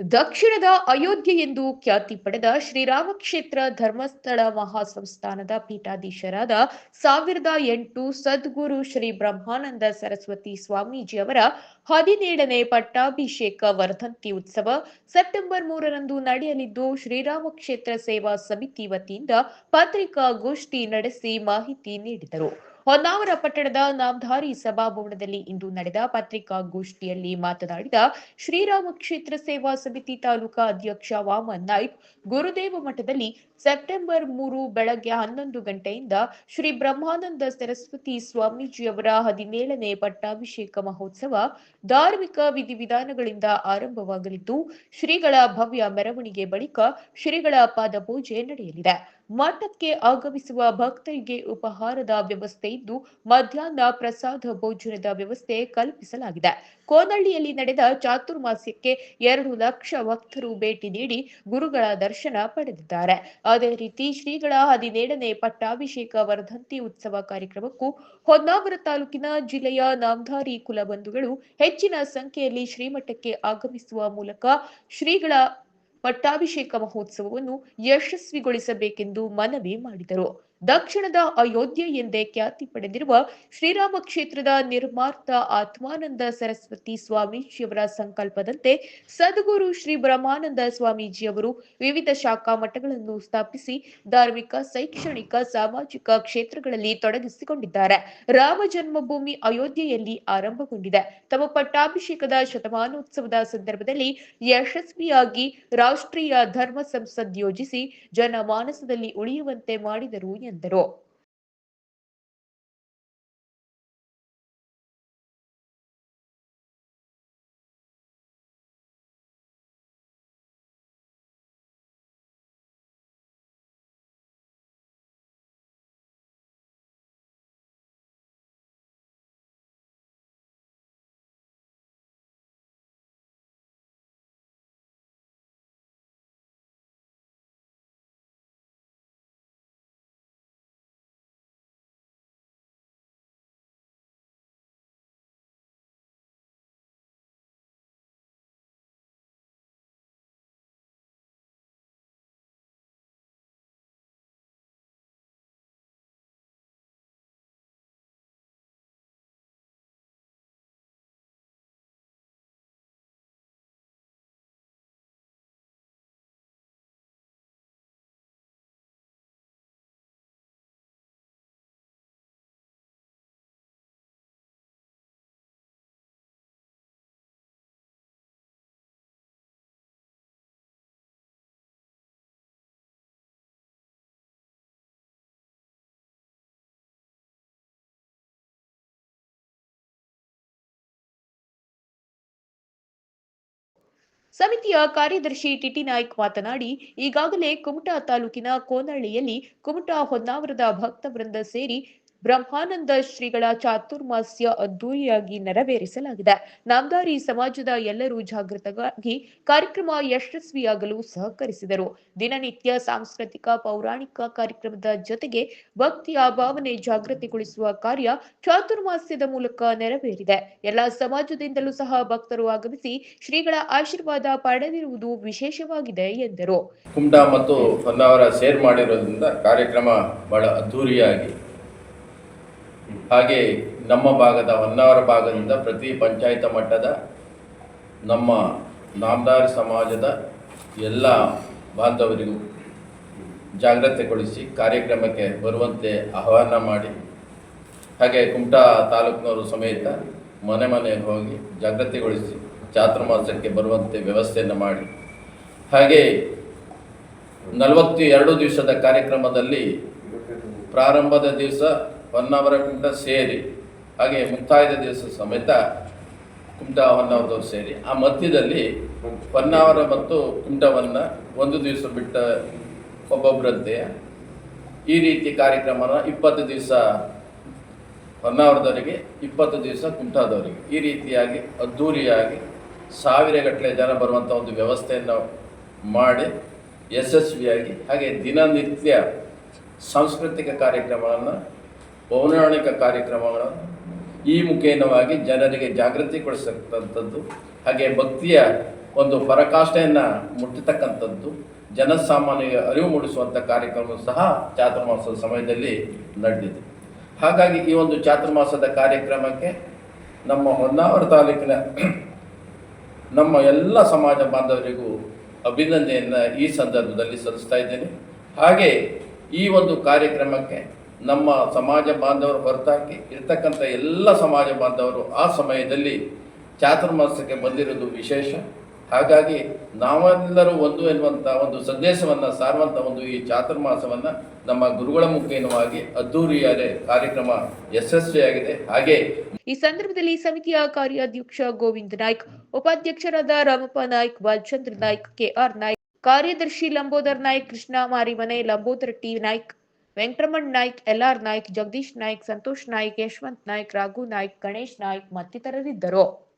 ದಕ್ಷಿಣದ ಅಯೋಧ್ಯೆ ಎಂದು ಖ್ಯಾತಿ ಪಡೆದ ಶ್ರೀರಾಮ ಕ್ಷೇತ್ರ ಧರ್ಮಸ್ಥಳ ಮಹಾಸಂಸ್ಥಾನದ ಪೀಠಾಧೀಶರಾದ ಸಾವಿರದ ಎಂಟು ಸದ್ಗುರು ಶ್ರೀ ಬ್ರಹ್ಮಾನಂದ ಸರಸ್ವತಿ ಸ್ವಾಮೀಜಿಯವರ ಹದಿನೇಳನೇ ಪಟ್ಟಾಭಿಷೇಕ ವರ್ಧಂತಿ ಉತ್ಸವ ಸೆಪ್ಟೆಂಬರ್ ಮೂರರಂದು ನಡೆಯಲಿದ್ದು ಶ್ರೀರಾಮ ಕ್ಷೇತ್ರ ಸೇವಾ ಸಮಿತಿ ವತಿಯಿಂದ ಪತ್ರಿಕಾಗೋಷ್ಠಿ ನಡೆಸಿ ಮಾಹಿತಿ ನೀಡಿದರು. ಹೊನ್ನಾವರ ಪಟ್ಟಣದ ನಾಮಧಾರಿ ಸಭಾಭವನದಲ್ಲಿ ಇಂದು ನಡೆದ ಪತ್ರಿಕಾಗೋಷ್ಠಿಯಲ್ಲಿ ಮಾತನಾಡಿದ ಶ್ರೀರಾಮ ಕ್ಷೇತ್ರ ಸೇವಾ ಸಮಿತಿ ತಾಲೂಕಾ ಅಧ್ಯಕ್ಷ ವಾಮನ್ ನಾಯ್ಕ್, ಗುರುದೇವ ಮಠದಲ್ಲಿ ಸೆಪ್ಟೆಂಬರ್ ಮೂರು ಬೆಳಗ್ಗೆ ಹನ್ನೊಂದು ಗಂಟೆಯಿಂದ ಶ್ರೀ ಬ್ರಹ್ಮಾನಂದ ಸರಸ್ವತಿ ಸ್ವಾಮೀಜಿಯವರ ಹದಿನೇಳನೇ ಪಟ್ಟಾಭಿಷೇಕ ಮಹೋತ್ಸವ ಧಾರ್ಮಿಕ ವಿಧಿವಿಧಾನಗಳಿಂದ ಆರಂಭವಾಗಲಿದ್ದು, ಶ್ರೀಗಳ ಭವ್ಯ ಮೆರವಣಿಗೆ ಬಳಿಕ ಶ್ರೀಗಳ ಪಾದಪೂಜೆ ನಡೆಯಲಿದೆ. ಮಠಕ್ಕೆ ಆಗಮಿಸುವ ಭಕ್ತರಿಗೆ ಉಪಹಾರದ ವ್ಯವಸ್ಥೆ ಇದ್ದು ಮಧ್ಯಾಹ್ನ ಪ್ರಸಾದ ಭೋಜನದ ವ್ಯವಸ್ಥೆ ಕಲ್ಪಿಸಲಾಗಿದೆ. ಕೋನಹಳ್ಳಿಯಲ್ಲಿ ನಡೆದ ಚಾತುರ್ಮಾಸ್ಯಕ್ಕೆ ಎರಡು ಲಕ್ಷ ಭಕ್ತರು ಭೇಟಿ ನೀಡಿ ಗುರುಗಳ ದರ್ಶನ ಪಡೆದಿದ್ದಾರೆ. ಅದೇ ರೀತಿ ಶ್ರೀಗಳ ಹದಿನೇಳನೇ ಪಟ್ಟಾಭಿಷೇಕ ವರ್ಧಂತಿ ಉತ್ಸವ ಕಾರ್ಯಕ್ರಮಕ್ಕೂ ಹೊನ್ನಾವರ ತಾಲೂಕಿನ ಜಿಲ್ಲೆಯ ನಾಮಧಾರಿ ಕುಲಬಂಧುಗಳು ಹೆಚ್ಚಿನ ಸಂಖ್ಯೆಯಲ್ಲಿ ಶ್ರೀಮಠಕ್ಕೆ ಆಗಮಿಸುವ ಮೂಲಕ ಶ್ರೀಗಳ ಪಟ್ಟಾಭಿಷೇಕ ಮಹೋತ್ಸವವನ್ನು ಯಶಸ್ವಿಗೊಳಿಸಬೇಕೆಂದು ಮನವಿ ಮಾಡಿದರು. ದಕ್ಷಿಣದ ಅಯೋಧ್ಯೆ ಎಂದೇ ಖ್ಯಾತಿ ಪಡೆದಿರುವ ಶ್ರೀರಾಮ ಕ್ಷೇತ್ರದ ನಿರ್ಮಾರ್ತ ಆತ್ಮಾನಂದ ಸರಸ್ವತಿ ಸ್ವಾಮೀಜಿಯವರ ಸಂಕಲ್ಪದಂತೆ ಸದ್ಗುರು ಶ್ರೀ ಬ್ರಹ್ಮಾನಂದ ಸ್ವಾಮೀಜಿಯವರು ವಿವಿಧ ಶಾಖಾ ಮಠಗಳನ್ನು ಸ್ಥಾಪಿಸಿ ಧಾರ್ಮಿಕ, ಶೈಕ್ಷಣಿಕ, ಸಾಮಾಜಿಕ ಕ್ಷೇತ್ರಗಳಲ್ಲಿ ತೊಡಗಿಸಿಕೊಂಡಿದ್ದಾರೆ. ರಾಮ ಜನ್ಮಭೂಮಿ ಅಯೋಧ್ಯೆಯಲ್ಲಿ ಆರಂಭಗೊಂಡಿದೆ. ತಮ್ಮ ಪಟ್ಟಾಭಿಷೇಕದ ಶತಮಾನೋತ್ಸವದ ಸಂದರ್ಭದಲ್ಲಿ ಯಶಸ್ವಿಯಾಗಿ ರಾಷ್ಟ್ರೀಯ ಧರ್ಮ ಸಂಸದ್ ಯೋಜಿಸಿ ಜನಮಾನಸದಲ್ಲಿ ಉಳಿಯುವಂತೆ ಮಾಡಿದರು ಎಂದರು ಸಮಿತಿಯ ಕಾರ್ಯದರ್ಶಿ ಟಿಟಿ ನಾಯ್ಕ್ ಮಾತನಾಡಿ ಈಗಾಗಲೇ ಕುಮಟಾ ತಾಲೂಕಿನ ಕೋನಹಳ್ಳಿಯಲ್ಲಿ ಕುಮಟಾ ಹೊನ್ನಾವರದ ಭಕ್ತ ವೃಂದ ಸೇರಿ ಬ್ರಹ್ಮಾನಂದ ಶ್ರೀಗಳ ಚಾತುರ್ಮಾಸ್ಯ ಅದ್ದೂರಿಯಾಗಿ ನೆರವೇರಿಸಲಾಗಿದೆ. ನಾಮದಾರಿ ಸಮಾಜದ ಎಲ್ಲರೂ ಜಾಗೃತವಾಗಿ ಕಾರ್ಯಕ್ರಮ ಯಶಸ್ವಿಯಾಗಲು ಸಹಕರಿಸಿದರು. ದಿನನಿತ್ಯ ಸಾಂಸ್ಕೃತಿಕ, ಪೌರಾಣಿಕ ಕಾರ್ಯಕ್ರಮದ ಜೊತೆಗೆ ಭಕ್ತಿಯ ಭಾವನೆ ಜಾಗೃತಿಗೊಳಿಸುವ ಕಾರ್ಯ ಚಾತುರ್ಮಾಸ್ಯದ ಮೂಲಕ ನೆರವೇರಿದೆ. ಎಲ್ಲ ಸಮಾಜದಿಂದಲೂ ಸಹ ಭಕ್ತರು ಆಗಮಿಸಿ ಶ್ರೀಗಳ ಆಶೀರ್ವಾದ ಪಡೆದಿರುವುದು ವಿಶೇಷವಾಗಿದೆ, ಎಂದರು. ಕುಮಟಾ ಮತ್ತು ಹೊನ್ನಾವರ ಸೇರ್ ಮಾಡಿರೋದ್ರಿಂದ ಕಾರ್ಯಕ್ರಮ ಬಹಳ ಅದ್ಧೂರಿಯಾಗಿ ಹಾಗೆ ನಮ್ಮ ಭಾಗದ ಹೊನ್ನಾವರ ಭಾಗದಿಂದ ಪ್ರತಿ ಪಂಚಾಯತ ಮಟ್ಟದ ನಮ್ಮ ನಾಮದಾರ್ ಸಮಾಜದ ಎಲ್ಲ ಬಾಂಧವರಿಗೂ ಜಾಗ್ರತೆಗೊಳಿಸಿ ಕಾರ್ಯಕ್ರಮಕ್ಕೆ ಬರುವಂತೆ ಆಹ್ವಾನ ಮಾಡಿ. ಹಾಗೆ ಕುಮಟಾ ತಾಲೂಕಿನವರು ಸಮೇತ ಮನೆ ಮನೆಗೆ ಹೋಗಿ ಜಾಗೃತಿಗೊಳಿಸಿ ಚಾತುರ್ಮಾಸಕ್ಕೆ ಬರುವಂತೆ ವ್ಯವಸ್ಥೆಯನ್ನು ಮಾಡಿ. ಹಾಗೆ ನಲವತ್ತು ಎರಡು ದಿವಸದ ಕಾರ್ಯಕ್ರಮದಲ್ಲಿ ಪ್ರಾರಂಭದ ದಿವಸ ಹೊನ್ನಾವರ ಕುಮಟ ಸೇರಿ, ಹಾಗೆ ಮುಕ್ತಾಯದ ದಿವಸ ಸಮೇತ ಕುಮಟ ಹೊನ್ನಾವರದವರು ಸೇರಿ, ಆ ಮಧ್ಯದಲ್ಲಿ ಹೊನ್ನಾವರ ಮತ್ತು ಕುಮಟವನ್ನು ಒಂದು ದಿವಸ ಬಿಟ್ಟ ಒಬ್ಬೊಬ್ಬರಂತೆ ಈ ರೀತಿ ಕಾರ್ಯಕ್ರಮನ ಇಪ್ಪತ್ತು ದಿವಸ ಹೊನ್ನಾವರದವರಿಗೆ, ಇಪ್ಪತ್ತು ದಿವಸ ಕುಮಟಾದವರಿಗೆ ಈ ರೀತಿಯಾಗಿ ಅದ್ಧೂರಿಯಾಗಿ ಸಾವಿರಗಟ್ಟಲೆ ಜನ ಬರುವಂಥ ಒಂದು ವ್ಯವಸ್ಥೆಯನ್ನು ಮಾಡಿ ಯಶಸ್ವಿಯಾಗಿ, ಹಾಗೆ ದಿನನಿತ್ಯ ಸಾಂಸ್ಕೃತಿಕ ಕಾರ್ಯಕ್ರಮಗಳನ್ನು ಪೌರಾಣಿಕ ಕಾರ್ಯಕ್ರಮಗಳನ್ನು ಈ ಮುಖೇನವಾಗಿ ಜನರಿಗೆ ಜಾಗೃತಿ ಜಾಗೃತಿಗೊಳಿಸತಕ್ಕಂಥದ್ದು ಹಾಗೆ ಭಕ್ತಿಯ ಒಂದು ಪರಕಾಷ್ಠೆಯನ್ನು ಮುಟ್ಟತಕ್ಕಂಥದ್ದು, ಜನಸಾಮಾನ್ಯರಿಗೆ ಅರಿವು ಮೂಡಿಸುವಂಥ ಕಾರ್ಯಕ್ರಮ ಸಹ ಚಾತುರ್ಮಾಸದ ಸಮಯದಲ್ಲಿ ನಡೆದಿದೆ. ಹಾಗಾಗಿ ಈ ಒಂದು ಚಾತುರ್ಮಾಸದ ಕಾರ್ಯಕ್ರಮಕ್ಕೆ ನಮ್ಮ ಹೊನ್ನಾವರ ತಾಲೂಕಿನ ನಮ್ಮ ಎಲ್ಲ ಸಮಾಜ ಬಾಂಧವರಿಗೂ ಅಭಿನಂದನೆಯನ್ನು ಈ ಸಂದರ್ಭದಲ್ಲಿ ಸಲ್ಲಿಸ್ತಾ ಇದ್ದೇನೆ. ಹಾಗೆ ಈ ಒಂದು ಕಾರ್ಯಕ್ರಮಕ್ಕೆ ನಮ್ಮ ಸಮಾಜ ಬಾಂಧವರು ಹೊರತಾಗಿ ಇರ್ತಕ್ಕಂಥ ಎಲ್ಲ ಸಮಾಜ ಬಾಂಧವರು ಆ ಸಮಯದಲ್ಲಿ ಚಾತುರ್ಮಾಸಕ್ಕೆ ಬಂದಿರೋದು ವಿಶೇಷ. ಹಾಗಾಗಿ ನಾವೆಲ್ಲರೂ ಒಂದು ಎನ್ನುವಂಥ ಒಂದು ಸಂದೇಶವನ್ನು, ಸಾರುವಂಥ ಒಂದು ಈ ಚಾತುರ್ಮಾಸವನ್ನು ನಮ್ಮ ಗುರುಗಳ ಮುಖೇನವಾಗಿ ಅದ್ದೂರಿಯಾದ ಕಾರ್ಯಕ್ರಮ ಯಶಸ್ವಿಯಾಗಿದೆ. ಹಾಗೆ ಈ ಸಂದರ್ಭದಲ್ಲಿ ಸಮಿತಿಯ ಕಾರ್ಯಾಧ್ಯಕ್ಷ ಗೋವಿಂದ್ ನಾಯ್ಕ್, ಉಪಾಧ್ಯಕ್ಷರಾದ ರಾಮಪ್ಪ ನಾಯ್ಕ್, ಬಾಲಚಂದ್ರ ನಾಯ್ಕ್ ಕೆಆರ್ ನಾಯ್ಕ್, ಕಾರ್ಯದರ್ಶಿ Lambodar Naik, Krishna Marimane, Lambodar T Naik Venkataraman Naik, L R Naik, Jagadish Naik, Santosh Naik, Yashwant Naik, Raghu Naik, Ganesh Naik ಮತ್ತಿತರರಿದ್ದರು.